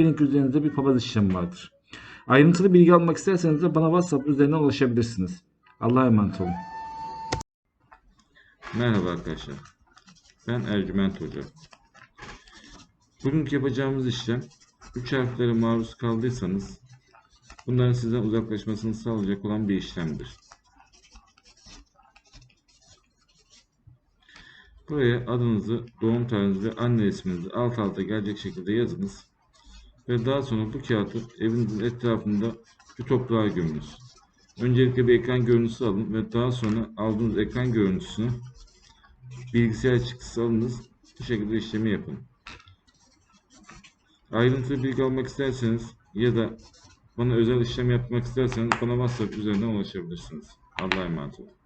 ki üzerinizde bir papaz işlemi vardır. Ayrıntılı bilgi almak isterseniz de bana WhatsApp üzerinden ulaşabilirsiniz. Allah'a emanet olun. Merhaba arkadaşlar. Ben Ercüment Hoca. Bugünkü yapacağımız işlem 3 harflere maruz kaldıysanız bunların sizden uzaklaşmasını sağlayacak olan bir işlemdir. Buraya adınızı, doğum tarihinizi ve anne isminizi alt alta gelecek şekilde yazınız. Ve daha sonra bu kağıdı evinizin etrafında bir toprağa gömünüz. Öncelikle bir ekran görüntüsü alın ve daha sonra aldığınız ekran görüntüsünü bilgisayar çıktısı alınız. Bu şekilde işlemi yapın. Ayrıntılı bilgi almak isterseniz ya da bana özel işlem yapmak isterseniz bana WhatsApp üzerinden ulaşabilirsiniz. Allah'a emanet olun.